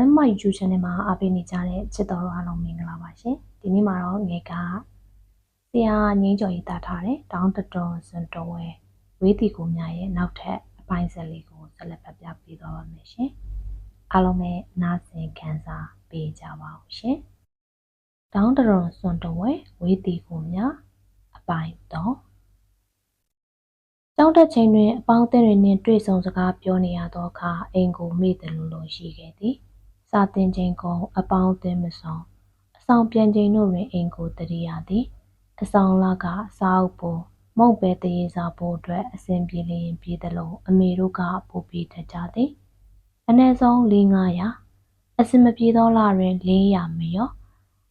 Morning My YouTube Channel မှာအားပေးနေကြတဲ့ချစ်တော်တို့အားလုံးမင်္ဂလာပါရှင်ဒီနေ့မှာတော့ငယ်ကဆရာငင်းကျော်ရေးတာထားတဲ့တောင်းတတော်စံတော်ဝဲဝေးတီကိုများရဲ့နောက်ထပ်အပိုင်းဆက်လေးကိုဆက်လက်ဖတ်ပြပေးသွားပါမယ်ရှင်အားလုံးပဲနားဆင်ခံစားပေးကြပါဦးရှင်တောင်းတတော်စံတော်ဝဲဝေးတီကိုများအပိုင်းတော့ကျောင်းတက်ချိန်တွင်အပေါင်းအသင်းတွေနှင့်တွေ့ဆုံစကားပြောနေရသောအခါအိမ်ကိုမေ့တယ်လို့လိုရှိခဲ့သည်။ စာသင်ချိန်ကုန်အပေါင်းအသင်းမဆောင်အဆောင်ပြန်ချိန်တို့တွင် အိမ်ကိုတရိရသည်။အဆောင်လက စာအုပ်ပေါ်မုတ်ပဲတရေစာဖို့အတွက်အစဉ်ပြေလျင်ပြေသလိုအမေတို့ကပို့ပြီးထကြသည်။အနည်းဆုံး400အစင်မပြေသောလတွင်400မရော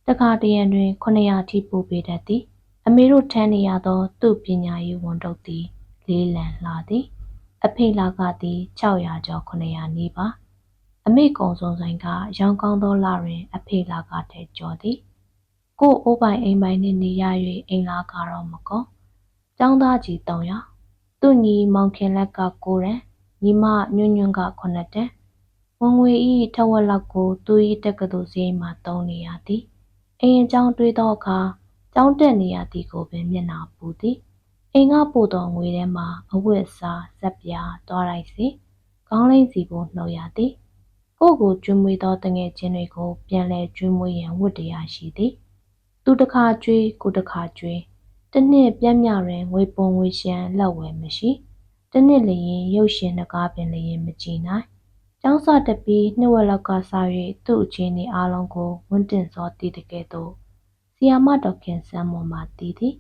တခါတရံတွင်900ထိပို့ပေးတတ်သည်။အမေတို့ထမ်းနေရသော သူ့ပညာရေးဝန်တုပ်သည်လေးလံလာသည် အဖေလာကသည်600ကျော်900နီးပါ အမေကုံစုံဆိုင်ကရောင်ကောင်းသောလာတွင် အဖေလာကထဲကျော်သည်ကိုအိုးပိုင်အိမ်ပိုင်နှင့်နေရ၍အိမ်လာကတော့မကောចောင်းသားကြီး300သူ့ညီမောင်ခင်လက်က9ရန်ညီမညွန့်ညွန့်က9တန်ဝင်ငွေဤထဝက်လောက်ကိုသူ၏တက္ကသိုလ်စည်းမှတုံးနေရသည်အိမ်အကြောင်းတွေးသောအခါကျောင်းတက်နေရသည်ကိုပင်မျက်နှာပူသည်အိမ်ကပို့သောငွေထဲမှာအဝတ်အစား၊ဇက်ပြားသွားတိုက်စီ၊ခေါင်းလိမ်းစီကိုနှုတ်ရသည်။ ကိုယ့်ကိုကျွေးမွေးသောသူငယ်ချင်းတွေကိုပြန်လည်ကျွေးမွေးရန်ဝတ္တရားရှိသည်။သူတခါကျွေးကိုယ်တခါကျွေး။တစ်နှစ်ပျမ်းမျှတွင်ငွေပုံငွေလျှံလက်ဝယ်မရှိ။တစ်နှစ်လျှင်ရုပ်ရှင်နဂါးပင်လျှင်မကြည့်နိုင်။ကျောင်းစတက်ပြီးနှစ်ဝက်လောက်ကစ၍သူ့အခြေအနေအားလုံးကိုဝန်းတင်စောသိသကဲ့သို့ဆီယာမဒေါ်ခင်စန်းမော်မှသိသည်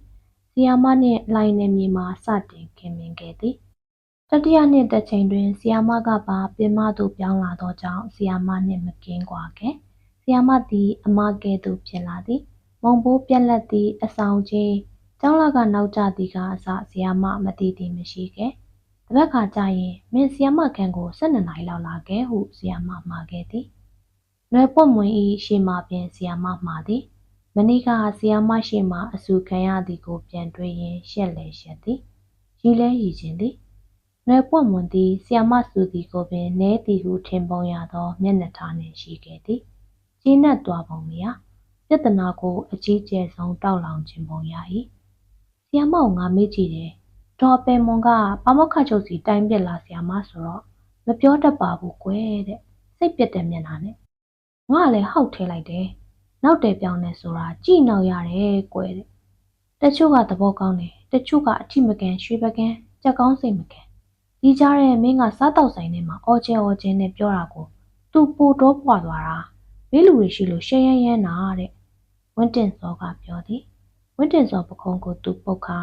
ဆီယာမနှင့်လှိုင်နယ်မြေမှာစတင်ခင်မင်ခဲ့သည်။ တတိယနှစ်တက်ချိန်တွင်ဆီယာမကပါ ပင်မသို့ ပြောင်းလာသောကြောင့်ဆီယာမနှင့် မကင်းကွာခဲ့။ဆီယာမသည် အမကဲ့သို့ ဖြစ်လာသည်။မုန့်ပိုးပြတ်လပ်သည်၊အဆောင်ချင်း၊ကျောင်းလခနောက်ကျသည်ကအစဆီယာမ မသိသည်မရှိခဲ့။တစ်ပတ်ခါကျရင် မင်းဆီယာမခန်းကို ၁၂ နာရီလောက်လာခဲ့ဟုဆီယာမမှာခဲ့သည်။နွယ်ပွင့်မွှင်၏ရှေ့မှာပင်ဆီယာမမှာသည် မနေ့ကဆီယာမရှေ့မှာ အဆူခံရသည်ကို ပြန်တွေးရင်း ရှက်လည်းရှက်သည်။ရည်လည်းရည်ချင်သည်။ နွယ်ပွင့်မွှင်သည်ဆီယာမဆူသည်ကိုပင် နည်းသည်ဟုထင်ပုံရသော မျက်နှာထားနှင့် ရှိခဲ့သည်။ကျေနပ်သွားပုံမရ။ပြဿနာကို အကြီးကျယ်ဆုံး တောက်လောင်ချင်ပုံရ၏။ဆီယာမကို ငါမေးကြည့်တယ်။ဒေါ်ပင်မွန်က ပါမောက္ခချုပ်ဆီ တိုင်ပစ်လာဆီယာမဆိုတော့ မပြောတတ်ပါဘူးကွယ်တဲ့။စိတ်ပျက်တဲ့မျက်နှာနဲ့။ငါကလည်း ဟောက်ထဲလိုက်တယ်။နောက်တယ်ပြောင်းတယ်ဆိုတာ ကြည့်နောက်ရတယ်ကွယ်တဲ့။တချို့က သဘောကောင်းတယ် တချို့က အထိမကန်ရွှေပကန်းကြက်ကောင်းစိတ်မကန် ဒီကြားထဲမင်းကစားတော့ဆိုင်ထဲမှာအော်ကျဲအော်ကျဲနဲ့ပြောတာကိုသူပိုတော့ပွားသွားတာမင်းလူတွေရှိလို့ရှဲရမ်းရမ်းနာတဲ့ဝင်းတင်စောကပြောသည်ဝင်းတင်စောပခုံးကိုသူပုတ်ခါ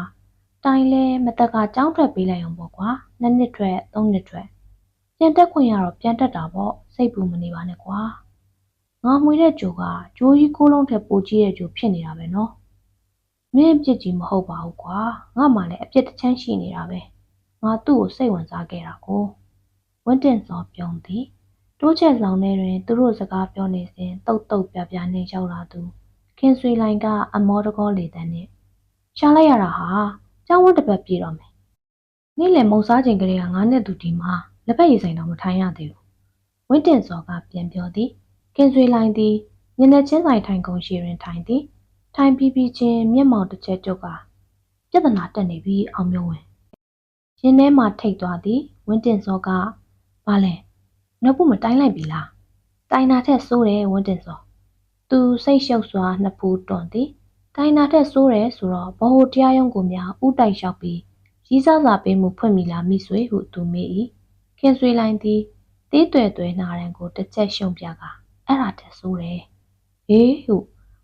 တိုင်လဲမတက်ကကြောင်းထွက်ပေးလိုက်အောင်ပေါ့ကွာနှစ်နှစ်ထွက်သုံးနှစ်ထွက်ပြန်တက်ခွင့်ရတော့ပြန်တက်တာပေါ့စိတ်ပူမနေပါနဲ့ကွာငါမှွေတဲ့ဂျိုကဂျိုးကြီးကိုးလုံးထက်ပိုကြီးတဲ့ဂျိုဖြစ်နေတာပဲနော်မင်းအပြစ်ကြီးမဟုတ်ပါဘူးကွာငါမှလည်းအပြစ်တစ်ချမ်းရှိနေတာပဲ ငါသူ့ကိုစိတ်ဝင်စားခဲ့တာကိုဝင်းတင်စောပြုံးသည်တိုးချက်ဆောင်ထဲတွင်သူတို့စကားပြောနေစဉ်တုတ်တုတ်ပြပြနဲ့ရောက်လာသူခင်ဆွေလိုင်ကအမောတကောလေတန်းနဲ့ရှားလိုက်ရတာဟာကျောင်းဝတ်တစ်ပတ်ပြည့်တော့မယ်နေ့လယ်မုံစားချိန်ကလေးကငါနဲ့သူဒီမှာလက်ဖက်ရည်ဆိုင်တော့မထိုင်ရသေးဘူးဝင်းတင်စောကပြန်ပြောသည်ခင်ဆွေလိုင်သည်ညနေချင်းဆိုင်ထိုင်ကုန်ရှိတွင်ထိုင်သည်ထိုင်ပြီးပြီးချင်းမျက်မှောင်တစ်ချက်ကျုပ်ကပြဿနာတက်နေပြီအောင်မျိုးဝင် ရင်ထဲမှာထိတ်သွားသည်ဝင်းတင်စောကဘာလဲနှုတ်ဖို့မတိုင်းလိုက်ပြီလားတိုင်နာထက်စိုးတယ်ဝင်းတင်စောသူစိတ်ရှုပ်စွာနှစ်ဖူးတွန်သည်တိုင်နာထက်စိုးတယ်ဆိုတော့ဘ ਹੁ တရားရုံးကိုများဥတိုက်လျှောက်ပြီးရီးစားစာပေးမှုဖွင့်မိလားမိဆွေဟုသူမေး၏ခင်ဆွေလိုင်းသည်တေးတွယ်တွယ်နာရန်ကိုတစ်ချက်ရှုံပြကအဲ့ဒါထက်စိုးတယ်ဟေးဟု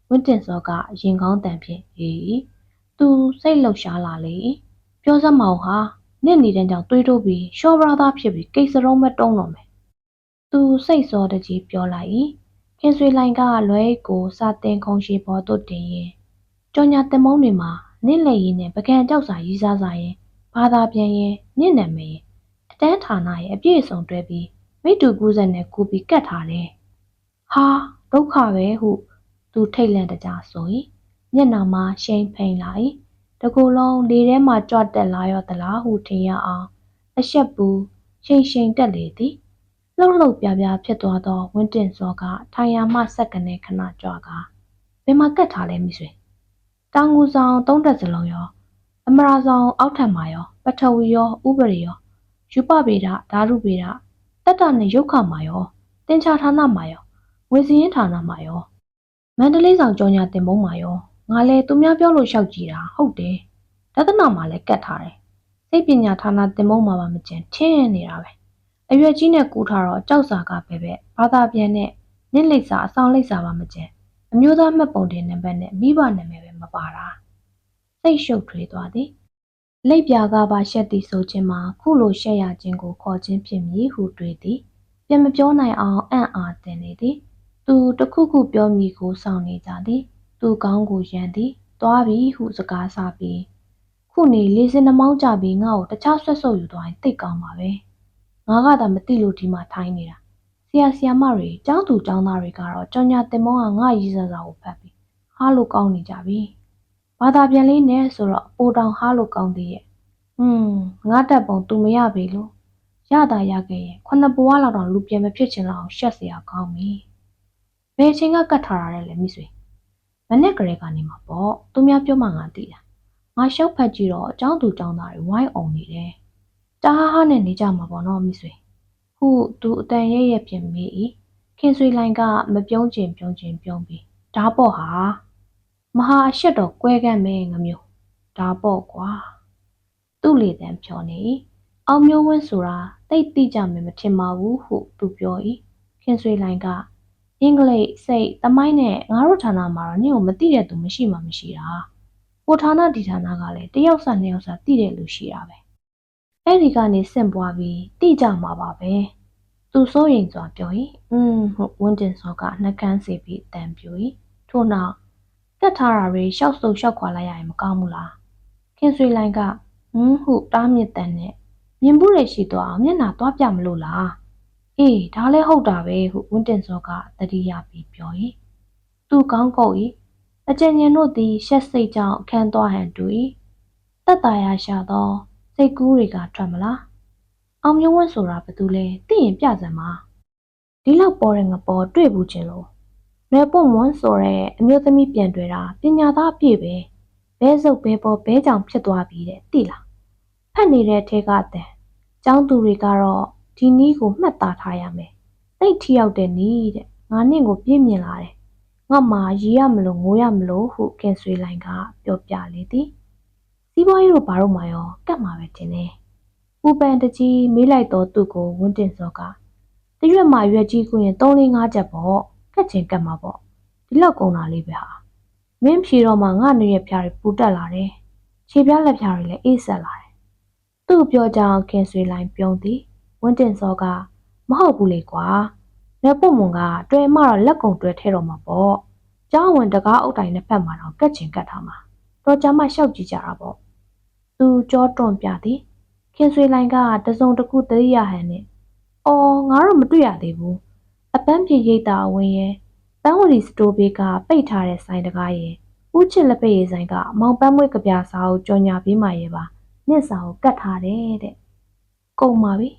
ဝင်းတင်စောကရင်ကောင်းတန်ဖြင့်ဟေးသူစိတ်လှုပ်ရှားလာလေပြောစမ်းမအောင်ဟာ နင့်နေတဲ့ကြောင့်တွေးတိုးပြီးရှော့ဘရာသားဖြစ်ပြီးကိစ္စလုံးမတုံးတော့မယ်သူစိတ်စောတကြီးပြောလိုက်၏ခင်ဆွေလိုင်ကလွဲကိုစာတင်ခုံရှိပေါ်သို့တင်ရင်ကြော်ညာတင်မုံတွေမှာနင့်လက်ရည်နဲ့ပကံကြောက်စာရေးစားစာရင်ဘာသာပြန်ရင်နင့်နာမည်အတန်းဌာနရဲ့အပြည့်အစုံတွဲပြီးမိတူကူးစက်နဲ့ကူပြီးကတ်ထားတယ်ဟာဒုက္ခပဲဟုသူထိတ်လန့်တကြဆို၏မျက်နှာမှာရှိန်ဖိန်လာ၏ တကူလုံးလေထဲမှကြွတက်လာရောသလားဟုထင်ရအောင်အဆက်ပူရှိန်ရှိန်တက်လေသည်လှုပ်လှုပ်ပြားပြားဖြစ်သွားသောဝင်းတင်စောကထိုင်ရာမှဆက်ကနေခဏကြွားကဘယ်မှာကတ်ထားလဲမိဆွေတောင်ငူဆောင်သုံးတက်စလုံးရောအမရာဆောင်အောက်ထပ်မှာရောပထဝီရောဥပရိရောယူပဗေဒဓာတုဗေဒတတ္တနဲ့ရုပ်ခမှာရောတင်ချာဌာနမှာရောငွေစည်းရင်းဌာနမှာရောမန္တလေးဆောင်ကြောညာတင်မုံမှာရော ငါလဲသူများပြောလို့ရှောက်ကြည့်တာဟုတ်တယ်ဒသနာမှာလည်းကတ်ထားတယ်စိတ်ပညာဌာနတင်မုံမှာပါမကျန်ထင်းနေတာပဲအရွယ်ကြီးနဲ့ကူးထားတော့ကြောက်စာကပဲပဲဘာသာပြန်နဲ့နင့်လိပ်စာအဆောင်လိပ်စာပါမကျန်အမျိုးသားမှတ်ပုံတင်နံပါတ်နဲ့မိဘနာမည်ပဲမပါတာစိတ်ရှုပ်ထွေးသွားသည်လိပ်ပြာကပါရှက်သည်ဆိုခြင်းမှာခုလိုရှက်ရခြင်းကိုခေါ်ခြင်းဖြစ်မည်ဟုတွေးသည်ပြန်မပြောနိုင်အောင်အံ့အားသင်နေသည်သူတစ်ခုခုပြောမည်ကိုစောင့်နေကြသည် သူကောင်းကိုရန်သည်သွားပြီဟုစကားဆပြီးခုနေလေးစင်နှမောင်းကြပြီးငါ့ကိုတခြားဆွတ်ဆုပ်ယူသွားရင်သိတ်ကောင်းပါပဲ ငါကသာမသိလို့ဒီမှာထိုင်းနေတာဆရာဆရာမတွေကျောင်းသူကျောင်းသားတွေကတော့ကြောင်ညာတင်မောင်းကငါရေးစားစာကိုဖတ်ပြီးဟားလို့ကောင်းနေကြပြီဘာသာပြန်လေးနဲ့ဆိုတော့ပိုတောင်ဟားလို့ကောင်းသေးရဲ့ဟွန်းငါတက်ပုံသူမရပြီလို့ရတာရခဲ့ရင်ခုနှစ်ဘဝလောက်တော့လူပြန်မဖြစ်ချင်တော့အောင်ရှက်เสียကောင်းပြီဘယ်ချိန်ကကတ်ထားရတဲ့လဲမိဆွေမ နဲ့ကလေးကနေမှာပေါ့သူများပြောမှငါသိတာငါရှောက်ဖက်ကြည့်တော့ကျောင်းသူကျောင်းသားတွေဝိုင်းအောင်နေတယ်တာဟာဟာနဲ့နေကြမှာပေါ့နော်မိဆွေဟုသူအတန်ရဲရဲပြင်မေး၏ခင်ဆွေလိုင်ကမပြုံးချင်ပြုံးချင်ပြုံးပြီးဒါပေါ့ဟာမဟာအရှက်တော့ကွဲကန့်မဲငမျိုးဒါပေါ့ကွာသူ့လေတန်းဖြောနေ၏အောင်မျိုးဝင်းဆိုတာတိတ်တိကြမယ်မထင်ပါဘူးဟုသူပြော၏ခင်ဆွေလိုင်က အင်္ဂလိပ်စိတ်သမိုင်းနဲ့ငါတို့ဌာနမှာတော့နင့်ကိုမသိတဲ့သူမရှိမှမရှိတာဟိုဌာနဒီဌာနကလည်းတယောက်စနှစ်ယောက်စသိတဲ့လူရှိတာပဲအဲ့ဒီကနေဆင့်ပွားပြီးတိကြမှာပါပဲသူစိုးရင်စွာပြော၏อืมဟုတ်ဝင်းတင်စောကနှကန်းစီပြီးတန်ပြူ၏ထို့နောက်ကတ်ထားတာတွေရှောက်ဆုပ်ရှောက်ခွာလိုက်ရရင်မကောင်းဘူးလားခင်ဆွေလိုင်ကဟင်းဟုတားမြစ်တန်နဲ့မြင်မှုတွေရှိသွားအောင်မျက်နှာသွားပြမလို့လား အေးဒါလည်းဟုတ်တာပဲဟုဝင်းတင်စောကတတိယပြီးပြော၏သူကောင်းကုတ်၏အကျဉ်းညင်တို့သည်ရှက်စိတ်ကြောင့်အခန်းသွားဟန်တူ၏တက်တာရရှာသောစိတ်ကူးတွေကထွက်မလားအောင်မျိုးဝတ်ဆိုတာဘာတူလဲသိရင်ပြစမ်းပါဒီလောက်ပေါ်တဲ့ငပေါ်တွေ့ဘူးချင်းလို့နွယ်ပွန်ဝန်းဆိုတဲ့အမျိုးသမီးပြန်တွေ့တာပညာသားအပြည့်ပဲဘဲစုပ်ဘဲပေါ်ဘဲကြောင်ဖြစ်သွားပြီတဲ့သိလားဖတ်နေတဲ့အထက်ကအတန်ចောင်းသူတွေကတော့ ဒီနီးကိုမှတ်သားထားရမယ်သိတ်ထီရောက်တဲ့နီးတဲ့ငါနင့်ကိုပြင်းမြင်လာတယ်ငါမှရီရမလို့ငိုရမလို့ဟုကင်ဆွေလိုင်ကပြောပြလေသည်စီးပွားရေးတို့ဘာလို့မှရောကတ်မှာပဲတင်နေပူပန်တကြီးမေးလိုက်တော့သူ့ကိုဝန်းတင်စောကတရွက်မှရွက်ကြီးကိုရင်3 4 5ချက်ပေါ့ကတ်ချင်ကတ်မှာပေါ့ဒီလောက်ကုန်တာလေးပဲဟာမင်းဖြေတော့မှငါနေရဖျားတွေပူတက်လာတယ်ခြေပြားလက်ဖျားတွေလည်းအေးဆက်လာတယ်သူ့ပြောကြောင်ခင်ဆွေလိုင်းပြုံးသည် ဝန်းတင်စောကမဟုတ်ဘူးလေကွာလက်ပုတ်မွန်ကတွဲမှတော့လက်ကုံတွဲထဲတော့မှာပေါ့ကျောင်းဝင်တကားအုပ်တိုင်နဲ့ဖက်မှာတော့ကတ်ချင်ကတ်ထားမှာတော့ကြမ်းမှရှောက်ကြည့်ကြတာပေါ့သူကြောတွန့်ပြသည်ခင်ဆွေလိုင်းကတစုံတစ်ခုတရိယာဟန်နဲ့အော်ငါတော့မတွေ့ရသေးဘူးအပန်းဖြေရိတ်တာအဝင်ရဲ့ပန်းဝရီစတိုးဘေးကပိတ်ထားတဲ့ဆိုင်တကားရဲ့ဦးချစ်လက်ပိတ်ရေးဆိုင်ကမောင်ပန်းမွေးကြပြစာကိုကြော်ညာပေးမှရဲ့ပါနှစ်စာကိုကတ်ထားတယ်တဲ့ကုန်ပါပြီ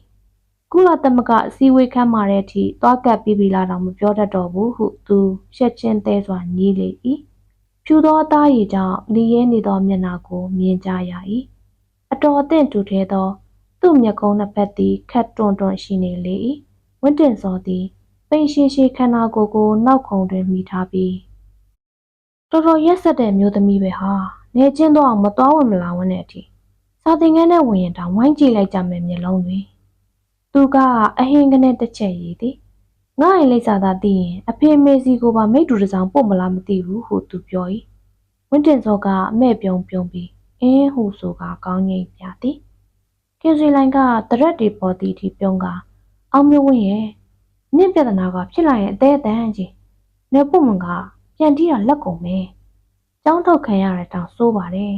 ကုလသမဂ္ဂအစည်းအဝေးခန်းမှာတဲ့အထိသွားကပ်ပြီးပြီလားတော့မပြောတတ်တော့ဘူးဟုသူရှက်ချင်းသေးစွာညီးလေ၏ဖြူသောအသားရည်ကြောင့်လီရဲနေသောမျက်နှာကိုမြင်ကြရ၏အတော်အသင့်တူထဲသော သူ့မျက်ကုံးနှစ်ဖက်သည်ခတ်တွန့်တွန့်ရှိနေလေ၏ဝင့်တင်စောသည်ပိန်ရှင်ရှိခန္ဓာကိုယ်ကိုနောက်ခုံတွင်မိထားပြီးတော်တော်ရက်ဆက်တဲ့မျိုးသမီးပဲဟာနေချင်းတော့အောင်မတော်ဝင်မလာဝင်တဲ့အထိစာသင်ခန်းထဲဝင်ရင်တောင်ဝိုင်းကြည့်လိုက်ကြမယ်မျက်လုံးတွေ သူကအဟင်ကနေတစ်ချက်ရည်သည်ငါ့ရဲ့လိပ်စာသာသိရင်အဖေမေစီကိုပါမိတ်တူတစ်စောင်ပို့မလားမသိဘူးဟုသူပြော၏ဝင့်တင်စောကအမဲ့ပြုံပြုံပြီးအင်းဟုဆိုကကောင်းငိမ့်ပြသည်ကင်စီလိုင်ကတရက်တွေပေါ်သည်ထိပြုံးကအောင်မျိုးဝင်းရဲ့နင့်ပြဿနာကဖြစ်လာရင်အသေးအတန်းကြီးနေပုမန်ကပြန်တီးတာလက်ကုန်ပဲကျောင်းထုတ်ခံရတဲ့တောင်စိုးပါတယ်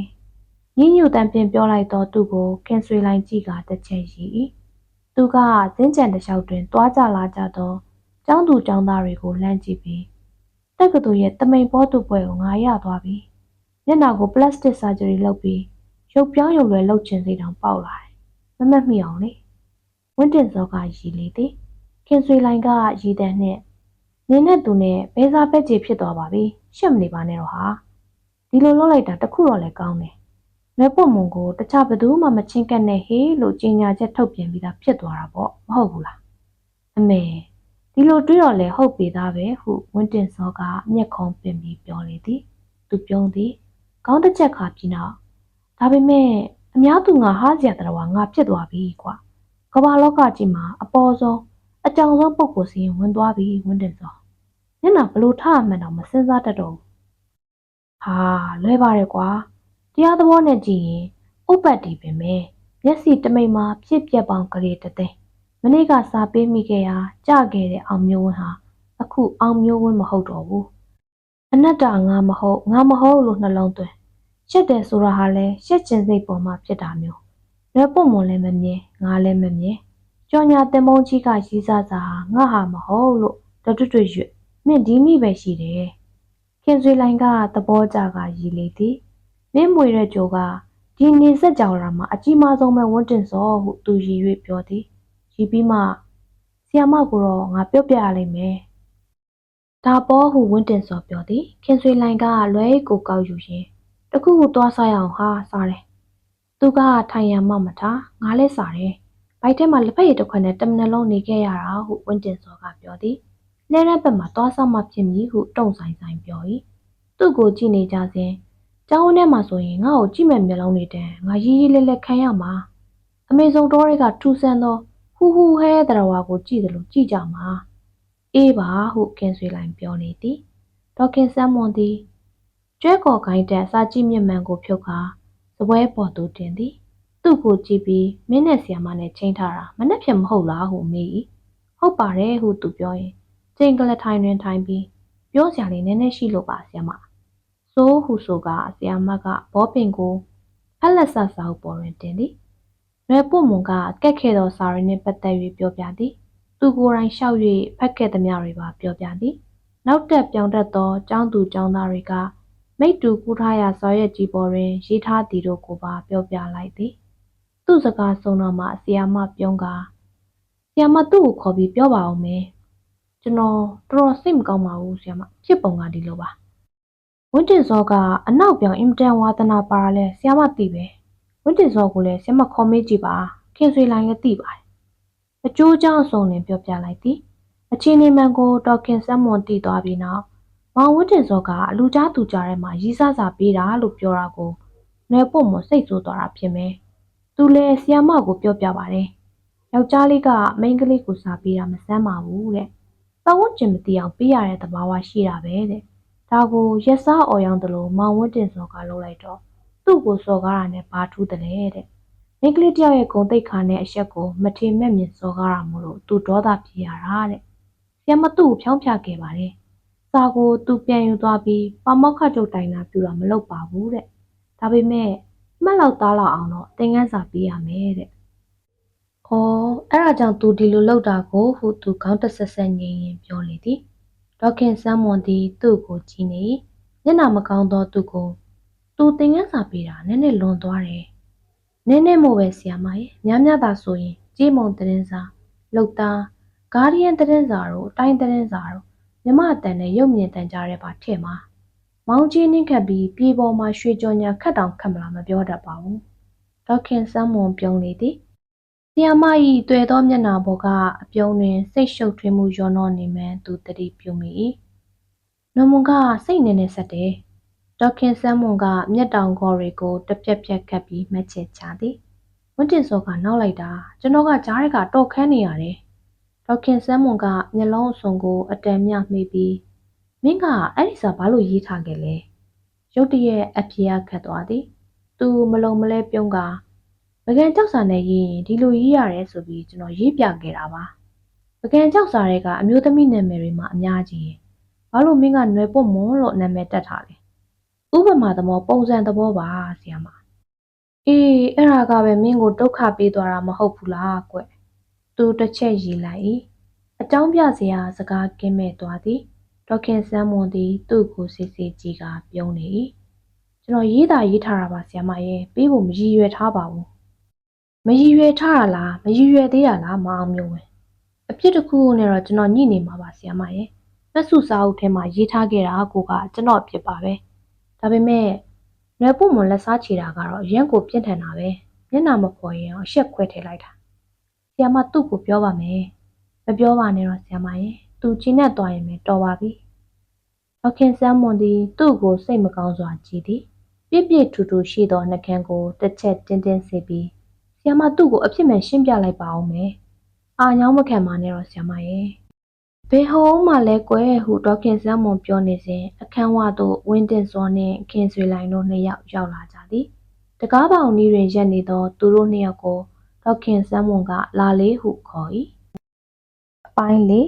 ညညူတန်ပြင်ပြောလိုက်တော့သူ့ကိုကင်ဆွေလိုင်းကြည့်ကတစ်ချက်ရီ၏ သူကဇင်းကြံတစ်လျှောက်တွင်တွားကြလာကြသောကျောင်းသူကျောင်းသားတွေကိုလှမ်းကြည့်ပြီးတက္ကသိုလ်ရဲ့တမိန်ပေါ်သူပွဲကိုငါရသွားပြီမျက်နှာကိုပလတ်စတစ်ဆာဂျရီလုပ်ပြီးရုပ်ပြောင်းရုပ်လွယ်လုပ်ချင်စိတ်တောင်ပေါက်လာတယ်မမက်မိအောင်လေဝင်းတင်စောကရည်လေသည်ခင်ဆွေလိုင်ကရည်တဲ့နဲ့နင်းနဲ့သူနဲ့ဘဲစားပဲ့ချေဖြစ်သွားပါပြီရှက်မနေပါနဲ့တော့ဟာဒီလိုလုပ်လိုက်တာတခုတော့လည်းကောင်းတယ် မဲပွတ်မုံကိုတခြားဘသူမှမချင်းကက်နဲ့ဟေးလို့ကြီးညာချက်ထုတ်ပြန်ပြီးသားဖြစ်သွားတာပေါ့မဟုတ်ဘူးလားအမေဒီလိုတွေးတော့လေဟုတ်ပြီသားပဲဟုဝင်းတင်စောကမျက်ခုံးပင်ပြီးပြောလေသည်သူပြုံးသည်ကောင်းတစ်ချက်ခါပြီးနောက်ဒါပေမဲ့အများသူငါဟားစရာတော်ကငါဖြစ်သွားပြီကွာကမ္ဘာလောကကြီးမှာအပေါ်ဆုံးအကြောင်ဆုံးပုံကိုစီရင်ဝင်သွားပြီဝင်းတင်စောမျက်နှာဘလို့ထားမှန်းတော့မစင်စားတတ်တော့ဘူးဟာလွဲပါတယ်ကွာ တရားသဘောနဲ့ကြည့်ရင်ဥပ္ပတ်တီပင်ပဲမျက်စိတမိတ်မှာဖြစ်ပြက်ပေါင်းကလေးတစ်သိန်းမနေ့ကစားပေးမိခဲ့ရာကြခဲ့တဲ့အောင်မျိုးဝင်းဟာအခုအောင်မျိုးဝင်းမဟုတ်တော့ဘူးအနတ္တငါမဟုတ်ငါမဟုတ်လို့နှလုံးသွင်းရှက်တယ်ဆိုတာဟာလဲရှက်ကျင်စိတ်ပေါ်မှာဖြစ်တာမျိုးရွယ်ပွန်မွန်လည်းမမြင်ငါလည်းမမြင်ကြော်ညာတင်မုံကြီးကရီးစားစာဟာငါဟာမဟုတ်လို့တတွတ်တွတ်ရွတ်မင်းဒီနည်းပဲရှိတယ်ခင်ဆွေလိုင်ကသဘောကြကရည်လေသည် မင်းမွေတဲ့ကြိုကဒီနေဆက်ကြောင်လာမှာအကြီးမားဆုံးပဲဝန်းတင်စောဟုသူရည်၍ပြောသည်ရည်ပြီးမှဆီယမကိုတော့ငါပြောပြရလိမ့်မယ်ဒါပေါ်ဟုဝန်းတင်စောပြောသည်ခင်ဆွေလိုင်ကလွဲကိုကောက်ယူရင်တခုခုသွားစားရအောင်ဟာစားတယ်သူကထိုင်ရမှမထားငါလည်းစားတယ်ဘိုက်ထဲမှာလက်ဖက်ရည်တစ်ခွက်နဲ့တမနလုံးနေခဲ့ရတာဟုဝင်းတင်စောကပြောသည်လဲရဘက်မှာသွားစားမှဖြစ်မည်ဟုတုံဆိုင်ဆိုင်ပြော၏သူ့ကိုကြည့်နေကြစဉ် ကျောင်းထဲမှာဆိုရင်ငါ့ကိုကြည့်မဲ့မျက်လုံးတွေတန်းငါရီးရီးလေးလေးခံရမှာအမေဆုံးတော်တွေကထူဆန်းသောဟူဟူဟဲတရဝါကိုကြည့်တယ်လို့ကြည့်ကြမှာအေးပါဟုကင်ဆွေလိုင်ပြောနေသည်ဒေါခင်ဆန်းမွန်သည်ကျွဲကော်ကိုင်းတက်စာကြည့်မြင့်မှန်ကိုဖြုတ်ခါစပွဲပေါ်သို့တင်သည်သူ့ကိုကြည့်ပြီးမင်းနဲ့ဆီယမနဲ့ချိန်ထားတာမနှက်ဖြစ်မဟုတ်လားဟုမေး၏ဟုတ်ပါတယ်ဟုသူပြောရင်ချိန်ကလေးထိုင်တွင်ထိုင်ပြီးပြောစရာလေးနည်းနည်းရှိလို့ပါဆီယမ စိုးဟုဆိုကဆီယမကဘောပင်ကိုဖက်လက်ဆတ်စာအုပ်ပေါ်တွင်တင်သည်ရွယ်ပွမွန်ကကက်ခဲ့သောစာရင်းနှင့်ပတ်သက်၍ပြောပြသည် သူကိုယ်တိုင်လျှောက်၍ဖတ်ခဲ့သမျှတွေပါပြောပြသည် နောက်တက်ပြောင်းတတ်သောចောင်းသူចောင်းသားတွေကမိတူကူးထားရာဇော်ရက်ကြီးပေါ်တွင်ရေးထားသည်တို့ကိုပါပြောပြလိုက်သည်သူ့စကားဆုံးတော့မှဆီယာမပြုံးကဆီယာမသူ့ကိုခေါ်ပြီးပြောပါအောင်မယ်ကျွန်တော်တော်တော်စိတ်မကောင်းပါဘူးဆီယာမဖြစ်ပုံကဒီလိုပါ ဝင်းတင်စောကအနောက်ပြောင်အင်တန်ဝါသနာပါလဲဆီယာမသိပဲဝင်းတင်စောကိုလည်းဆီယာမခေါ်မေးကြည့်ပါခင်ဆွေလိုင်းလည်းသိပါတယ်အကျိုးကြောင့်ဆုံးနေပြောပြလိုက်သည်အချင်းနေမှန်ကိုတော်ခင်ဆက်မွန်တည်သွားပြီးနောက်မောင်ဝတ်တင်စောကအလူကြားသူကြားထဲမှာရီးစားစာပေးတာလို့ပြောတာကိုနယ်ပုတ်မစိတ်ဆိုးသွားတာဖြစ်မယ်။သူလည်းဆီယာမကိုပြောပြပါတယ်။ယောက်ျားလေးကမိန်းကလေးကိုစာပေးတာမဆမ်းပါဘူးတဲ့။ပတ်ဝန်းကျင်မသိအောင်ပေးရတဲ့သဘာဝရှိတာပဲတဲ့။ ဒါကိုရက်စားအော်ရောင်းတယ်လို့မောင်ဝတ်တင်စောကလုပ်လိုက်တော့သူ့ကိုစော်ကားတာနဲ့ဘာထူးတယ်လဲတဲ့။မိန်းကလေးတယောက်ရဲ့ဂုံတိတ်ခါနဲ့အရက်ကိုမထင်မဲ့မြင်စော်ကားတာမို့လို့သူဒေါသပြေရတာတဲ့။ဆီယာမသူ့ကိုဖြောင်းဖြခဲ့ပါတယ်။စာကိုသူပြန်ယူသွားပြီးပါမောက္ခချုပ်တိုင်တာပြူတာမလုပ်ပါဘူးတဲ့။ဒါပေမဲ့မှတ်လောက်သားလောက်အောင်တော့သင်ခန်းစာပေးရမယ်တဲ့။အော်အဲ့ဒါကြောင့်သူဒီလိုလုပ်တာကိုဟုသူခေါင်းတဆက်ဆက်ငြိမ်ရင်ပြောလေသည်။ ဒေါခင်ဆန်းမွန်သည် သူ့ကိုကြည့်နေမျက်နှာမကောင်းသောသူကိုသူသင်ခန်းစာပေးတာနည်းနည်းလွန်သွားတယ်။နည်းနည်းမို့ပဲဆရာမရဲ့များများသာဆိုရင်ကြေးမုံသတင်းစာလောက်သားဂါးဒီယန်သတင်းစာတို့အတိုင်းသတင်းစာတို့မြမအတန်နဲ့ရုပ်မြင်တန်ကြားတဲ့ပါထည့်မှာမောင်းကြီးနှင်းခတ်ပြီးပြေပေါ်မှာရွှေကြော်ညာခတ်တောင်ခတ်မလားမပြောတတ်ပါဘူးဒေါခင်စမ်းမွန်ပြုံးလေသည် ဆီယမ၏တွေ့သောမျက်နှာပေါ်ကအပြုံးတွင် စိတ်ရှုပ်ထွေးမှုရောနှောနေမှန်သူတတိပြုမိ၏နမွန်ကစိတ်နေနေဆက်တယ်ဒေါခင်စမ်းမွန်ကမျက်တောင်ခေါ်တွေကိုတပြက်ပြက်ခတ်ပြီးမက်ချစ်ချသည်ဝင်းတင်စောကနောက်လိုက်တာကျွန်တော်ကကြားရကတော့ခန်းနေရတယ်ဒေါခင်ဆန်းမွန်ကမျက်လုံးအစုံကိုအတန်မြမှီပြီးမင်းကအဲ့ဒီစာဘာလို့ရေးထားခဲ့လဲရုတ်တရက်အပြေကခတ်သွားသည် သူမလုံမလဲပြုံးက ပကံကြောက်စာနဲ့ရေးရင်ဒီလိုရေးရတယ်ဆိုပြီးကျွန်တော်ရေးပြခဲ့တာပါပကံကြောက်စာတွေကအမျိုးသမီးနာမည်တွေမှာအများကြီးဘာလို့မင်းကຫນွယ်ပုတ်မွန်လို့နာမည်တက်ထားလဲဥပမာသဘောပုံစံသဘောပါဆရာမအေးအဲ့ဒါကပဲမင်းကိုဒုက္ခပေးသွားတာမဟုတ်ဘူးလားကွသူတစ်ချက်ရည်လိုက်၏အကြောင်းပြစရာစကားကင်းမဲ့သွားသည်ဒေါခင်ဆန်းမွန်သည်သူ့ကိုစစ်စစ်ကြည့်ကပြုံးနေ၏ကျွန်တော်ရေးတာရေးထားတာပါဆရာမရဲ့ပြီးဖို့မရည်ရွယ်ထားပါဘူး မရည်ရွယ်ထားတာလားမရည်ရွယ်သေးတာလားမအောင်မျိုးဝင်အဖြစ်တစ်ခုခုနဲ့တော့ကျွန်တော်ညှိနေမှာပါဆီယမရဲ့လက်စုစာအုပ်ထဲမှာရေးထားခဲ့တာကိုကကျွန်တော်အဖြစ်ပါပဲဒါပေမဲ့ရွယ်ပုမွန်လက်စားချေတာကတော့ရန်ကိုပြင်းထန်တာပဲမျက်နှာမပေါ်ရင်အောင်ရှက်ခွဲထည့်လိုက်တာဆီယမသူ့ကိုပြောပါမယ်မပြောပါနဲ့တော့ဆီယမရဲ့သူချင်းနဲ့သွားရင်ပဲတော်ပါပြီဒေါခင်ဆန်းမွန်သည်သူ့ကိုစိတ်မကောင်းစွာကြည့်သည် ပြည့်ပြည့်ထူထူရှိသောနှကန်းကိုတစ်ချက်တင်းတင်းစေပြီး ဆီယမသူ့ကိုအဖြစ်မှန်ရှင်းပြလိုက်ပါအောင်မယ်အာညောင်းမခံပါနဲ့တော့ဆီယမရဲ့ဘယ်ဟောမှလဲကွယ်ဟုဒေါက်ခင်စမ်းမွန်ပြောနေစဉ်အခန်းဝသို့ဝင်းတင်စောနှင့်ခင်ဆွေလိုင်တို့နှစ်ယောက်ရောက်လာကြသည်တကားပေါင်နီးတွင်ရက်နေသောသူတို့နှစ်ယောက်ကိုဒေါက်ခင်စမ်းမွန်ကလာလေးဟုခေါ်၏အပိုင်းလေး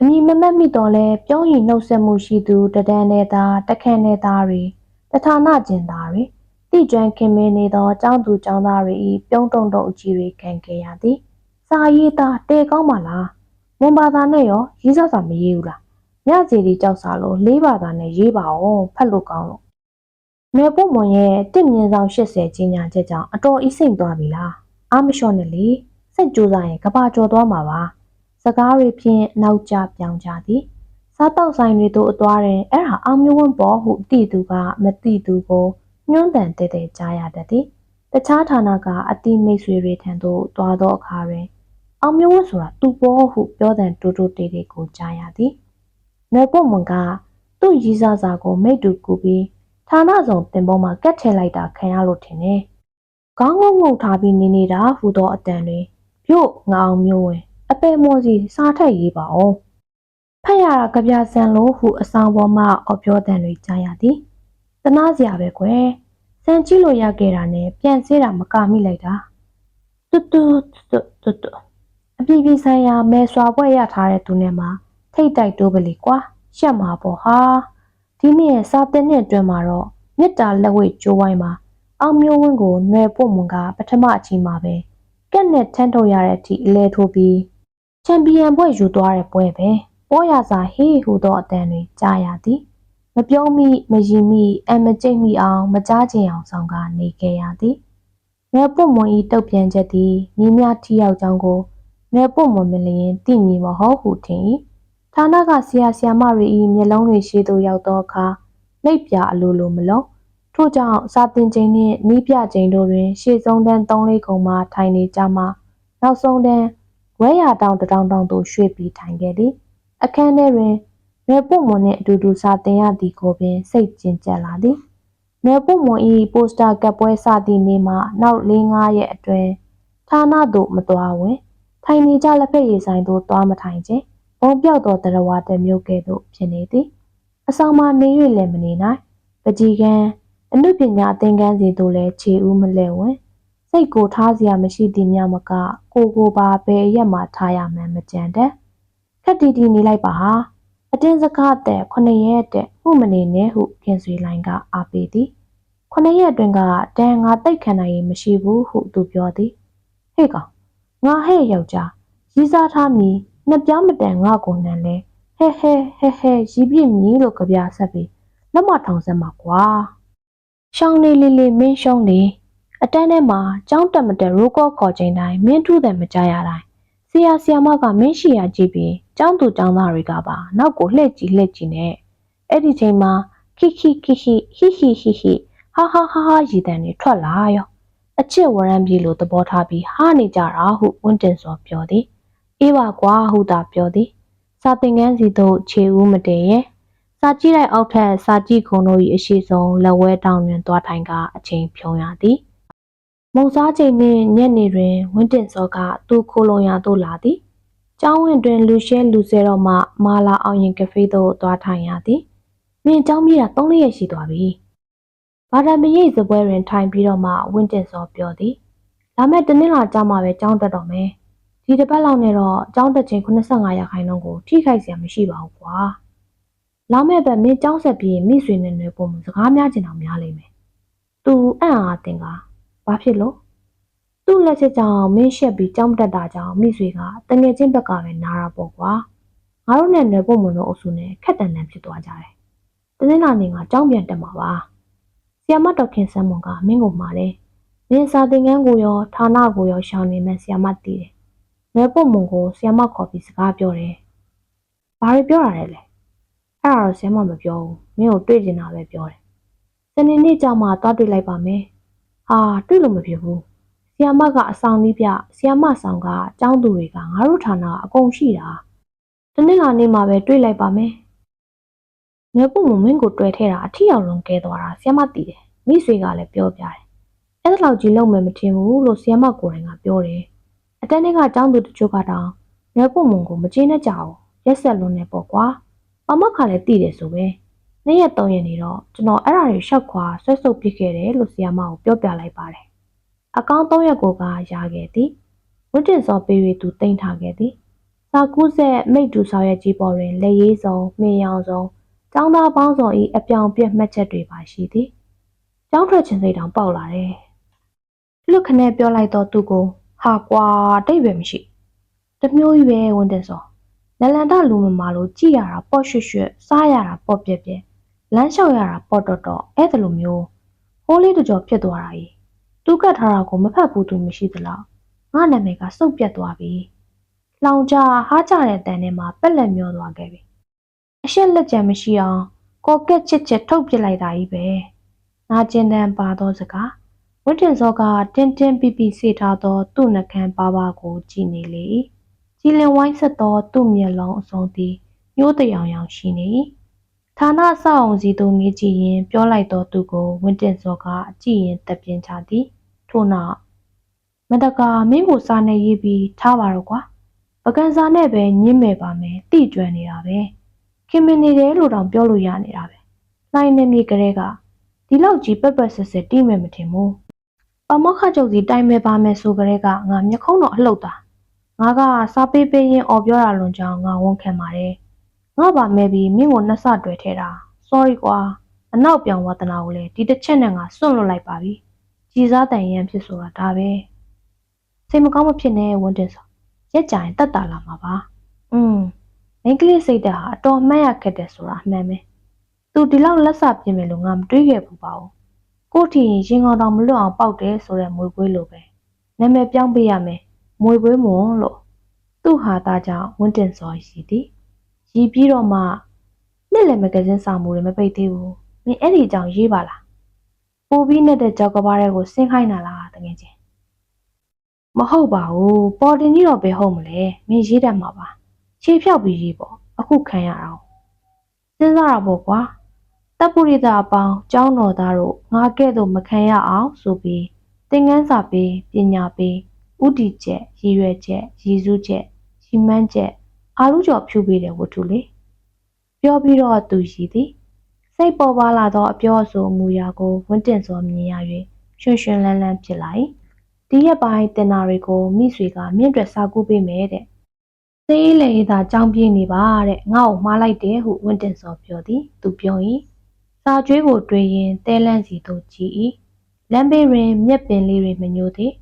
အမည်မမတ်မိတော့လဲပြောရင်နှုတ်ဆက်မှုရှိသူတဒန်းနေသားတခန့်နေသားတွေတဌာနကျင်သားတွေ တိကျွမ်းခင်မင်းနေသောចောင်းသူចောင်းသားတွေ၏ပြုံးတုံတုံအကြီးတွေခံခဲ့ရသည်စာရေးသားတဲကောင်းပါလားမွန်ဘာသာနဲ့ရောရေးစားစာမရေးဘူးလားညစီဒီကြောက်စာလို့လေးဘာသာနဲ့ရေးပါအောင်ဖတ်လို့ကောင်းလို့နယ်ပုတ်မွန်ရဲ့တစ်မြင်ဆောင်80ကြီးညာချက်ကြောင့်အတော်အီးစိမ့်သွားပြီလားအာမလျှော့နဲ့လေစိတ်ကြိုးစားရင်ကဘာကျော်သွားမှာပါစကားတွေဖြင့်နောက်ကျပြောင်းကြသည်စားတောက်ဆိုင်တွေတို့အသွားတယ်အဲ့ဒါအောင်မျိုးဝန်းပေါ်ဟုတိသူကမတိသူကို ညွှန်းတန်တဲ့တဲ့ကြားရတတ်သည်တခြားဌာနကအတိမိတ်ဆွေတွေထံသို့တွားသောအခါတွင်အောင်မျိုးဝတ်ဆိုတာသူ့ဘောဟုပြောတဲ့တိုးတိုးတေးတေးကိုကြားရသည်။နယ်ပုတ်မွန်ကသူ့ရီးစားစာကိုမိတ်တူကူပြီးဌာနဆောင်တင်ပေါ်မှာကတ်ထည့်လိုက်တာခံရလို့ထင်တယ်။ခေါင်းငုံငုံထားပြီးနေနေတာဟူသောအတန်တွေပြို့ငါအောင်မျိုးဝင် အပေမောစီစားထက်ရေးပါအောင်။ဖတ်ရတာကြပြဆန်လို့ဟုအဆောင်ပေါ်မှအော်ပြောတဲ့တွေကြားရသည်။ တနာစရာပဲကွယ်။စံကြည့်လို့ရခဲ့တာနဲ့ပြန်စေးတာမကမိလိုက်တာ။တွတ်တွတ်တွတ်တွတ်တွတ်အပြည်ပြည်ဆိုင်ရာမဲဆွာပွဲရထားတဲ့သူနဲ့မှထိတ်တိုက်တိုးပလီကွာရှက်မှာပေါ့ဟာဒီနေ့ရဲ့စာတင်တဲ့အတွင်းမှာတော့မေတ္တာလက်ဝဲကျိုးဝိုင်းမှာအောင်မျိုးဝင်းကိုຫນွယ်ပို့မွန်ကပထမအချိန်မှာပဲကက်နဲ့ထန်းထုတ်ရတဲ့အထိအလဲထိုးပြီးချန်ပီယံပွဲယူသွားတဲ့ပွဲပဲပေါ်ရစာဟေးဟူသောအတန်တွေကြားရသည် မပြုံးမိမယီမိအမကြိတ်မိအောင် မကြားချင်အောင်ဆောင်ကနေခဲ့ရသည်ငယ်ပုတ်မွန်ဤတုတ်ပြန်ချက်သည်မိများထီရောက်ကြောင်းကိုနယ်ပုတ်မွန်မလျင်တိမီမဟုတ်ဟုထင်၏ဌာနကဆရာဆရာမတွေ၏မျက်လုံးတွေရှိသို့ရောက်သောအခါနှိပ်ပြအလိုလိုမလုံးထို့ကြောင့်စာတင်ချိန်နှင့်နီးပြချိန်တို့တွင် ရှေ့ဆုံးတန်း၃လေးခုံမှထိုင်နေကြမှနောက်ဆုံးတန်းဝဲရတောင်တတောင်တောင်သို့ရွှေ့ပြီးထိုင်ခဲ့သည်အခန်းထဲတွင် နယ်ပုတ်မွန်နှင့်အတူတူစာတင်ရသည်ကိုပင်စိတ်ကျဉ်ကျပ်လာသည်နယ်ပုတ်မွန်၏ပိုစတာကပ်ပွဲစသည့်နေ့မှနောက်၄၅ရက်အတွင်းဌာနသို့မသွားဝင်ထိုင်နေကြလက်ဖက်ရည်ဆိုင်သို့သွားမထိုင်ခြင်းဘုံပြောက်သောတရဝတစ်မျိုးကဲ့သို့ဖြစ်နေသည်အဆောင်မှာနေ၍လည်းမနေနိုင်ပကြီးကန်းအနုပညာသင်ခန်းစီသို့လည်းခြေဦးမလဲဝင်စိတ်ကိုထားစရာမရှိသည်များမကကိုကိုပါဘယ်ရက်မှထားရမှန်းမကြံတဲ့ခက်တီတီနေလိုက်ပါဟာ အတင်းစကားတဲ့ခုနှစ်ရက်တဲ့မှုမနေနဲ့ဟုခင်ဆွေလိုင်းကအားပေးသည်ခုနှစ်ရက်အတွင်းကတန်ငါတိတ်ခံနိုင်ရင်မရှိဘူးဟုသူပြောသည်ဟေ့ကောင်ငါဟဲ့ယောက်ျားရီးစားထားမည်နှစ်ပြောင်းမတန်ငါကိုနံလဲဟဲဟဲဟဲဟဲရီးပြစ်မည်လို့ကြပြဆက်ပြီးလက်မထောင်ဆက်မှာကွာရှောင်းလေးလေးလေးမင်းရှုံးလေအတန်းထဲမှာကြောင်းတက်မတက်ရိုးကောခေါ်ချိန်တိုင်းမင်းထူးတယ်မကြရတိုင်းဆ ရာဆရာမကမင်းရှိရကြည့်ပြီးကျောင်းသူကျောင်းသားတွေကပါနောက်ကိုလှည့်ကြည့်လှည့်ကြည့်နဲ့အဲ့ဒီချိန်မှာခိခိခိခိဟိဟိဟိဟိဟာဟာဟာဟာရည်တန်တွေထွက်လာရောအချစ်ဝရမ်းပြေလို့သဘောထားပြီးဟာနေကြတာဟုဝင်းတင်စောပြောသည်အေးပါကွာဟုသာပြောသည်စာသင်ခန်းစီသို့ခြေဦးမတည်ရဲ့စာကြည့်လိုက်အောက်ထက်စာကြည့်ခုံတို့၏အရှိဆုံးလက်ဝဲတောင်တွင်သွားထိုင်ကအချိန်ဖြုံးရသည် မုံစားချိန်နှင့်ညနေတွင်ဝင်းတင်စောကသူ့ခိုးလုံရသို့လာသည်ကျောင်းဝင်တွင်လူရှဲလူဆဲတော့မှမာလာအောင်ရင်ကဖေးသို့သွားထိုင်ရသည်မင်းကျောင်းပြေးတာ၃ရက်ရှိသွားပြီဘာသာမရိပ်စပွဲတွင်ထိုင်ပြီးတော့မှဝင်းတင်စောပြောသည်လာမယ့်တနင်္လာကြမှာပဲကျောင်းတက်တော့မယ်ဒီတစ်ပတ်လောက်နဲ့တော့ကျောင်းတက်ချိန်85ရာခိုင်နှုန်းကိုထိခိုက်စရာမရှိပါဘူးကွာလာမယ့်ဘက်မင်းကျောင်းဆက်ပြီးမိဆွေနဲ့နယ်ပုံစကားများကျင်အောင်များလိမ့်မယ်သူအံ့အားတင်က ဘာဖြစ်လို့သူ့လက်ချက်ကြောင့်မင်းရှက်ပြီးကြောင်းတက်တာကြောင့်မိဆွေကတငယ်ချင်းဘက်ကပဲနားတာပေါ့ကွာငါတို့နဲ့နယ်ပုံမလို့အုပ်စုနဲ့ခက်တန်တန်ဖြစ်သွားကြတယ်တနင်္လာနေ့ကကြောင်းပြန်တက်မှာပါဆီယမတော်ခင်ဆန်းမွန်ကမင်းကိုမှာတယ်မင်းစာသင်ခန်းကိုရောဌာနကိုရောရှောင်နေမှဆီယမတည်တယ်နွယ်ပုတ်မုံကိုဆီယမခေါ်ပြီးစကားပြောတယ်။ဘာတွေပြောရလဲလဲ။အဲ့ဒါတော့ဆီယမမပြောဘူး။မင်းကိုတွေ့ကျင်တာပဲပြောတယ်။စနေနေ့ကျမှသွားတွေ့လိုက်ပါမယ်။ ဟာတွေ့လို့မဖြစ်ဘူး။ဆီယမကအဆောင်ကြီးပြဆီယမဆောင်ကကျောင်းသူတွေကငါတို့ဌာနကအကုန်ရှိတာ။တနေ့လာနေ့မှပဲတွေ့လိုက်ပါမယ်။နွယ်ပုတ်မုံမင်းကိုတွေ့ထဲတာအထီရောက်လုံးကဲသွားတာဆီယမသိတယ်။မိဆွေကလည်းပြောပြတယ်။အဲ့ဒါလောက်ကြီးလုံးမယ်မထင်ဘူးလို့ဆီယမကိုယ်တိုင်ကပြောတယ်။အတန်းတွေကចောင်းသူတချို့ကတောင်နွယ်ပုတ်မုံကိုမကျေနပ်ကြဘူးရက်ဆက်လွန်းနေပေါ့ကွာပမခါလည်းတည်တယ်ဆိုပဲ နေ့ရက်သုံးရက်နေတော့ကျွန်တော်အဲ့ဒါတွေရှောက်ခွာဆွဲဆုပ်ပစ်ခဲ့တယ်လို့ဆီယာမကိုပြောပြလိုက်ပါတယ်အကောင့်သုံးရက်ကိုကရခဲ့သည်ဝတ်တင်စောပေး၍သူတင်ထားခဲ့သည်စာကူးဆက်မိတ်တူဆောင်ရဲ့ကြီးပေါ်တွင်လက်ရေးစုံမေရောင်စုံចောင်းသားပေါင်းစုံဤအပြောင်ပြက်မှတ်ချက်တွေပါရှိသည်ကျောင်းထွက်ခြင်းစိတ်တောင်ပေါက်လာတယ်လွတ်ခနဲ့ပြောလိုက်တော့သူကိုဟာကွာတိတ်ပဲမရှိတမျိုးကြီးပဲဝန်တင်စောလလန်တလူမမာလို့ကြည်ရတာပေါ့ရွှွတ်ရွှွတ်စားရတာပေါ့ပြက်ပြက် လမ်းလျှောက်ရတာပေါ့တော့တော့အဲ့ဒါလိုမျိုးဟိုးလေးတကြောဖြစ်သွားတာကြီးသူကတ်ထားတာကိုမဖတ်ဘူးသူမရှိသလားငါနာမည်ကစုပ်ပြတ်သွားပြီလောင်ကြဟားကြတဲ့တန်ထဲမှာပက်လက်မျောသွားခဲ့ပြီအရှက်လက်ကြံမရှိအောင်ကော်ကက်ချစ်ချစ်ထုတ်ပစ်လိုက်တာကြီးပဲနာကျင်တန်ပါသောစကားဝတ်တင်စောကတင်းတင်းပိပိစေထားသော သူ့နှကန်းပါးပါးကိုကြည့်နေလေ၏ကြည်လင်ဝိုင်းဆက်သော သူ့မျက်လုံးအစုံသည်ညှိုးတရောင်ရောင်ရှိနေ၏ ဌာနဆောက်အောင်စီသို့ငေးကြည့်ရင်ပြောလိုက်သောသူကိုဝတ်တင်စောကအကြည့်ရင်တက်ပြင်းချသည်ထို့နောက်မတကာမင်းကိုစားနေရေးပြီးထားပါတော့ကွာပကံစားနဲ့ပဲညင်းမယ်ပါမယ်တိကျွမ်းနေတာပဲခင်မင်နေတယ်လို့တောင်ပြောလို့ရနေတာပဲလိုင်းနေမြေကလေးကဒီလောက်ကြီးပက်ပက်ဆက်ဆက်တိမယ်မထင်ဘူးပမောက္ခချုပ်စီတိုင်မဲ့ပါမယ်ဆိုကြတဲ့ကငါမျက်ခုံးတော့အလှုပ်တာငါကစားပေးပေးရင်អော်ပြောတာလွန်ကြောင်းငါဝန်ခံပါတယ် ငါပါမဲ့ပြီးမင်းကိုနှက်ဆတွေ့ထဲတာ sorry ကွာအနောက်ပြောင်ဝါသနာကိုလည်းဒီတစ်ချက်နဲ့ငါစွန့်လွတ်လိုက်ပါပြီကြည်စားတန်ရန်ဖြစ်ဆိုတာဒါပဲစိတ်မကောင်းမဖြစ်နဲ့ဝန်တင်စောရက်ကြရင်တတ်တာလာမှာပါอืมမိန်းကလေးစိတ်ဓာတ်ဟာအတော်မှတ်ရခက်တယ်ဆိုတာအမှန်ပဲသူဒီလောက်လက်စပြင်းမယ်လို့ငါမတွေးခဲ့ဘူးပါဘူးကို့ထီရင်ကောင်တောင်မလွတ်အောင်ပေါက်တယ်ဆိုတဲ့မွေပွေးလိုပဲနာမည်ပြောင်းပေးရမယ်မွေပွေးမွန်လို့သူ့ဟာသားကြောင့်ဝန်းတင်စော်ရှိသည် ရည်ပြီးတော့မှနှစ်လည်းမဂဇင်းစာမှုတွေမပိတ်သေးဘူးမင်းအဲ့ဒီအကြောင်းရေးပါလားပိုပြီးနဲ့တဲ့ကြောက်ကဘာတွေကိုဆင်းခိုင်းတာလားတကယ်ချင်းမဟုတ်ပါဘူးပေါ်တင်ကြီးတော့ဘယ်ဟုတ်မလဲမင်းရေးတတ်မှာပါခြေဖြောက်ပြီးရေးပေါ့အခုခံရအောင်စဉ်းစားတာပေါ့ကွာတပ်ပုရိသအပေါင်းကျောင်းတော်သားတို့ငါကဲ့သို့မခံရအောင်ဆိုပြီးသင်ခန်းစာပေးပညာပေးဥတီချက်ရည်ရွယ်ချက်ရည်စူးချက်ရီမန်းချက် အားလုံးကျော်ဖြူပေးတဲ့ဝတ္ထုလေပြောပြီးတော့သူရှိသည်စိတ်ပေါ်ပါလာသောအပြောအဆိုမူရာကိုဝန်းတင်စွာမြင်ရ၍ရွှင်ရွှင်လန်းလန်းဖြစ်လာ၏ဒီရက်ပိုင်းတင်နာတွေကိုမိဆွေကမြင့်တွက်စာကူပေးမယ်တဲ့စေးလေသာကြောင်းပြင်းနေပါတဲ့ငါ့ကိုမှားလိုက်တယ်ဟုဝန်းတင်စောပြောသည်သူပြော၏စာကြွေးကိုတွေးရင်တဲလန့်စီသို့ကြည့်၏လမ်းဘေးတွင်မြက်ပင်လေးတွေမညိုသည်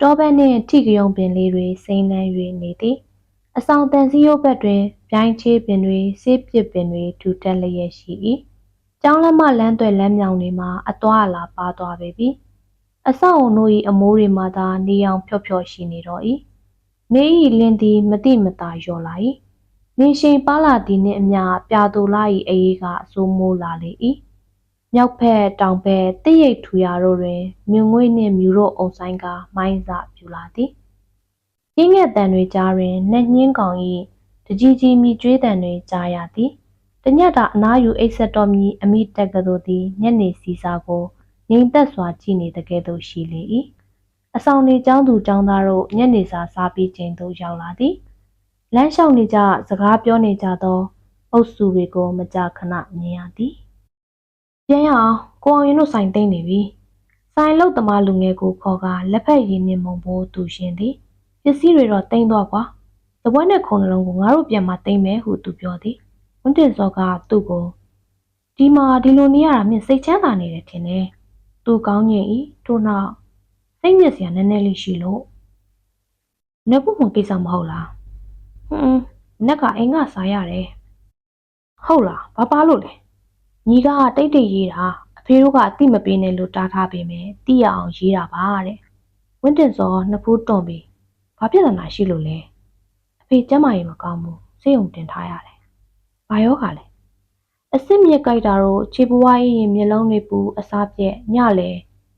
တောဘက်နှင့်ထိကယုံပင်လေးတွေစိမ့်နှမ်း၍နေသည် အဆောင်တန်စီရုပ်ဘက်တွင်ပြိုင်းချေးပင်တွေဆေးပစ်ပင်တွေထူတက်လျက်ရှိ၏ကျောင်းလမ်းမလမ်းသွဲလမ်းမြောင်တွေမှာအသွာအလာပါသွားပေပြီအဆောက်အုံတို့၏အမိုးတွေမှာသာနေအောင်ဖြော့ဖြော့ရှိနေတော့၏နေ၏လင်းသည်မတိမတာလျော်လာ၏နေရှိန်ပါလာသည်နှင့်အမျှပြာတူလာ၏အေးကအစိုးမိုးလာလေ၏မြောက်ဖက်တောင်ဖက်တရိပ်ထူရာတို့တွင်မြွငွေနှင့်မြူတို့အုံဆိုင်ကမိုင်းစပြူလာသည် ရင်းငယ်တန်တွေကြားတွင်နှက်ညင်းကောင်၏တကြီးကြီးမြည်ကြွေးတန်တွေကြားရသည်တညက်တာအနားယူအိတ်ဆက်တော်မီအမိတက်ကတို့သည်ညနေစီစာကိုငိမ်သက်စွာကြည့်နေတကယ်သို့ရှိလေ၏အဆောင်နေကျောင်းသူကျောင်းသားတို့ညနေစာစားပြီးချိန်သို့ရောက်လာသည်လမ်းလျှောက်နေကြစကားပြောနေကြသောအုပ်စုတွေကိုမကြာခဏမြင်ရသည်ပြန်ရအောင်ကိုအောင်ရင်တို့ဆိုင်သိမ့်နေပြီဆိုင်လုတ်သမားလူငယ်ကိုခေါ်ကလက်ဖက်ရည်နှင့်မုံဘိုးသူရှင်သည် ပစ္စည်းတွေတော့တိမ့်တော့ကွာတပွဲနဲ့ခုံနှလုံးကိုငါတို့ပြန်มาတိမ့်မယ်ဟုသူပြောသည်ဝန်းတင်စောကသူ့ကိုဒီမှာဒီလိုနေရတာမြင်စိတ်ချမ်းသာနေတယ်ထင်တယ်သူကောင်းညင်ဤထို့နောက်စိတ်ညစ်စရာနည်းနည်းလေးရှိလို့နေဖို့မကိစ္စမဟုတ်လားဟွန်းနက်ကအိမ်ကစားရတယ်ဟုတ်လားဘာပါလို့လဲညီကတိတ်တိတ်ရေးတာအဖေတို့ကအတိမပေးနဲ့လို့တားထားပေမဲ့တိရအောင်ရေးတာပါတဲ့ဝင်းတင်စောနှစ်ဖူးတွန့်ပြီး ဘာပြဿနာရှိလို့လဲအဖေကျမ်းမာရေးမကောင်းဘူးစိတ်ုံတင်ထားရတယ်ဘာယောဂါလဲအစ်စ်မြက်ကြိုက်တာတော့ခြေပွားရင်မျက်လုံးတွေပူအစားပြက်ညလေ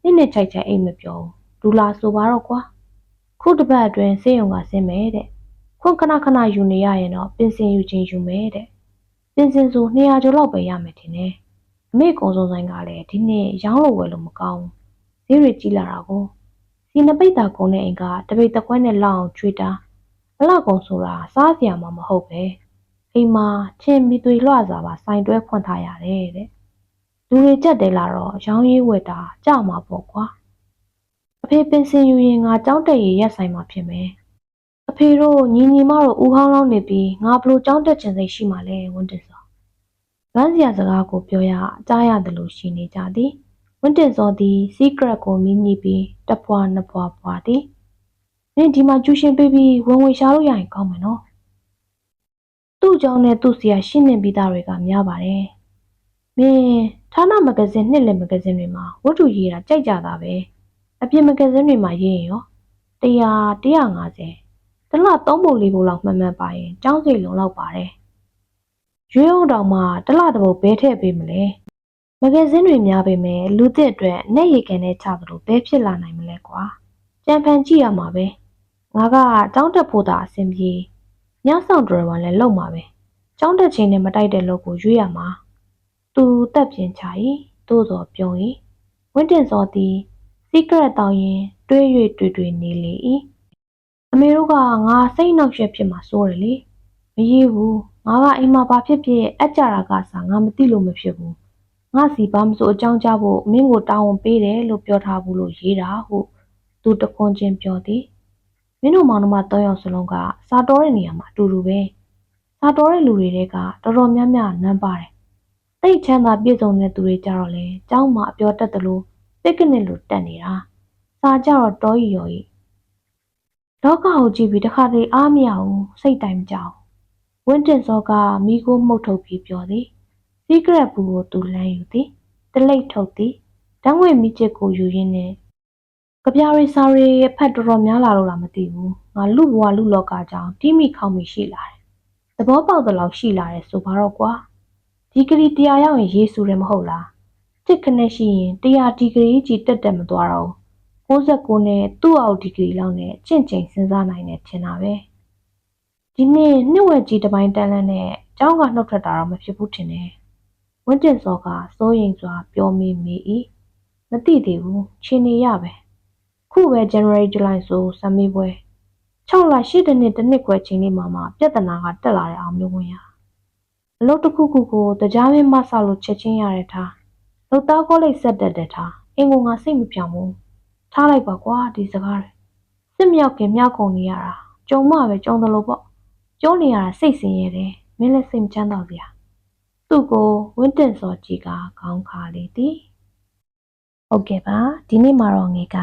နှစ်နှစ်ချိုက်ချိုက်အိမ်မပြောဘူးဒူလာဆိုပါတော့ကွာခုတစ်ပတ်အတွင်းစိတ်ုံကဆင်းမယ်တဲ့ခွန်ခဏခဏယူနေရရင်တော့ပင်စင်ယူခြင်းယူမယ်တဲ့ပင်စင်ဆို200ကျော်လောက်ပဲရမယ်ထင်တယ်အမေကုံစုံဆိုင်ကလည်းဒီနေ့ရောင်းလို့ဝယ်လို့မကောင်းဘူးဈေးတွေကြီးလာတာကို စီနပိတ်တာကုန်တဲ့အိမ်ကတပိတ်တစ်ခွက်နဲ့လောက်အောင်ချွေတာအလောက်ကုန်ဆိုတာစားစရာမှမဟုတ်ပဲအိမ်မှာချင်းမီသွေလွှစာပါစိုင်တွဲဖွင့်ထားရတယ်တဲ့လူတွေကြက်တယ်လာတော့ရောင်းရေးဝယ်တာကြမှာပေါ့ကွာအဖေပင်စင်ယူရင်ငါကြောင်းတက်ရရက်ဆိုင်မှာဖြစ်မယ်အဖေတို့ညီညီမတို့ဦးဟောင်းလောင်းနေပြီးငါဘလို့ကြောင်းတက်ချင်စိတ်ရှိမှလဲဝန်တင်စောဗန်းစရာစကားကိုပြောရကြားရတယ်လို့ရှိနေကြသည်ဝ င်းတင်စောသည် secret ကိုမိမိပြီးတဖွာနှစ်ဖွာဖွာသည်မင်းဒီမှာကျူရှင်ပေးပြီးဝင်ဝင်ရှားလို့ရရင်ကောင်းမယ်နော်သူ့ကြောင့်နဲ့သူ့ဆရာရှင်းနေပြီးသားတွေကများပါတယ်မင်းဌာနမဂဇင်းနှစ်လည်မဂဇင်းတွေမှာဝတ္ထုရေးတာကြိုက်ကြတာပဲအပြင်မဂဇင်းတွေမှာရေးရင်ရော100 150တစ်လ3ပုံ4ပုံလောက်မှန်မှန်ပါရင်ကျောင်းစိတ်လုံလောက်ပါတယ်ရွေးအောင်တောင်မှတစ်လတစ်ပုတ်ဘဲထည့်ပေးမလဲ မဂဇင်းတွေများပေမဲ့လူသစ်အတွက်နဲ့ရေကန်နဲ့ချသလိုဘဲဖြစ်လာနိုင်မလဲကွာကြံဖန်ကြည့်ရမှာပဲငါကတောင်းတက်ဖို့သာအဆင်ပြေညဆောင်ဒရဝါလည်းလုံမှာပဲကျောင်းတက်ချင်းနဲ့မတိုက်တဲ့လို့ကိုရွေးရမှာသူတက်ပြင်းချ၏သို့တော်ပြုံး၏ဝင်းတင်စောသည်စီကရက်တောင်းရင်တွေး၍တွေ့တွေ့နေလေ၏အမေတို့ကငါစိတ်နှောက်ယှက်ဖြစ်မှာစိုးတယ်လေမရေးဘူးငါကအိမ်မှာဘာဖြစ်ဖြစ်အကြတာကစားငါမသိလို့မဖြစ်ဘူး ငါစီဘာမဆိုအကြောင်းကြားဖို့မင်းကိုတာဝန်ပေးတယ်လို့ပြောထားဘူးလို့ရေးတာဟုသူတခွန်းချင်းပြောသည်မင်းတို့မောင်နှမ၃ယောက်စလုံးကစာတော်တဲ့နေရာမှာအတူတူပဲစာတော်တဲ့လူတွေတဲကတော်တော်များများနမ်းပါတယ်တိတ်ချမ်းသာပြည့်စုံတဲ့သူတွေကြတော့လေကျောင်းမှာအပြောတတ်တယ်လို့ပစ်ကနစ်လိုတက်နေတာစာကြတော့တောကြီးရော်ကြီးလောကကိုကြည့်ပြီးတခါတလေအားမရဘူးစိတ်တိုင်မကြောက်ဝင်းတင်စောကမိကိုမှုတ်ထုတ်ပြီးပြောသည် စီကရက်ဘူးကိုသူလမ်းယူသည်တလိတ်ထုတ်သည်တန်းငွေမိချစ်ကိုယူရင်းနဲ့ကြပြရီစာရီရဲ့ဖတ်တော်တော်များလာလို့လားမသိဘူးငါလူဘဝလူလောကကြောင့်တိမိခေါမိရှိလာတယ်သဘောပေါက်တဲ့လောက်ရှိလာတယ်ဆိုပါတော့ကွာဒီဂရီတရားရောက်ရင်ရေးဆူတယ်မဟုတ်လားတစ်ခနဲ့ရှိရင်တရားဒီဂရီကြီးတက်တက်မသွားတော့69နဲ့သူ့အောက်ဒီဂရီလောက်နဲ့ကျင့်ချိန်စဉ်းစားနိုင်တယ်ထင်တာပဲဒီနေ့နှစ်ဝက်ကြီးတစ်ပိုင်းတန်းလန်းနဲ့ကျောင်းကနှုတ်ထွက်တာတော့မဖြစ်ဘူးထင်တယ် ဝင်းတင်စောကစိုးရိမ်စွာပြောမိမိ၏မသိသေးဘူးခြေနေရပဲခုပဲ January July ဆိုစမ်းမေးပွဲ6လ8နှစ်တစ်နှစ်ခွဲချိန်လေးမှာမှပြဿနာကတက်လာတဲ့အောင်မျိုးဝင်ရအလုပ်တစ်ခုခုကိုတရားမင်းမဆလို့ချက်ချင်းရတဲ့ထားလုတ်သားကောလိပ်ဆက်တက်တဲ့ထားအင်ကိုငါစိတ်မပြောင်းဘူးထားလိုက်ပါကွာဒီစကားတွေစစ်မြောက်ခင်မြောက်ကုန်နေရတာကြုံမှပဲကြုံတယ်လို့ပေါ့ကျုံးနေရတာစိတ်ဆင်းရဲတယ်မင်းလည်းစိတ်မချမ်းသာစရာ သူ့ကိုဝင်းတင်စောကြီးကခေါင်းခါလေသည်ဟုတ်ကဲ့ပါဒီနေ့မှာတော့ငေက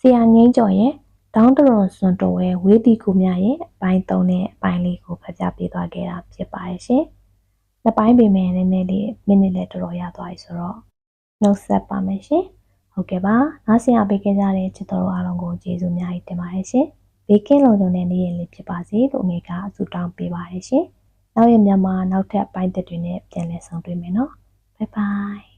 ဆရာငိမ့်ကျော်ရဲ့ဒေါင်းတရွန်စွန်တော်ရဲ့ဝေးတီကူများရဲ့အပိုင်း၃နဲ့အပိုင်းလေးကိုဖတ်ကြားပေးသွားခဲ့တာဖြစ်ပါတယ်ရှင်။နှစ်ပိုင်းပေမဲ့နည်းနည်းလေးမိနစ်လည်းတော်တော်ရသွားပြီဆိုတော့နှုတ်ဆက်ပါမယ်ရှင်။ဟုတ်ကဲ့ပါ။နားဆင်ရပေးခဲ့ကြတဲ့ချစ်တော်တို့အားလုံးကိုကျေးဇူးအများကြီးတင်ပါတယ်ရှင်။ဘေးကင်းလုံခြုံတဲ့နေ့ရက်လေးဖြစ်ပါစေလို့ငေကအဆုတောင်းပေးပါတယ်ရှင်။ နောက်ရက်မြန်မာနောက်ထပ်အပိုင်းသက်တွေနဲ့ပြန်လည်ဆောင်တွေ့မယ်နော်။ Bye bye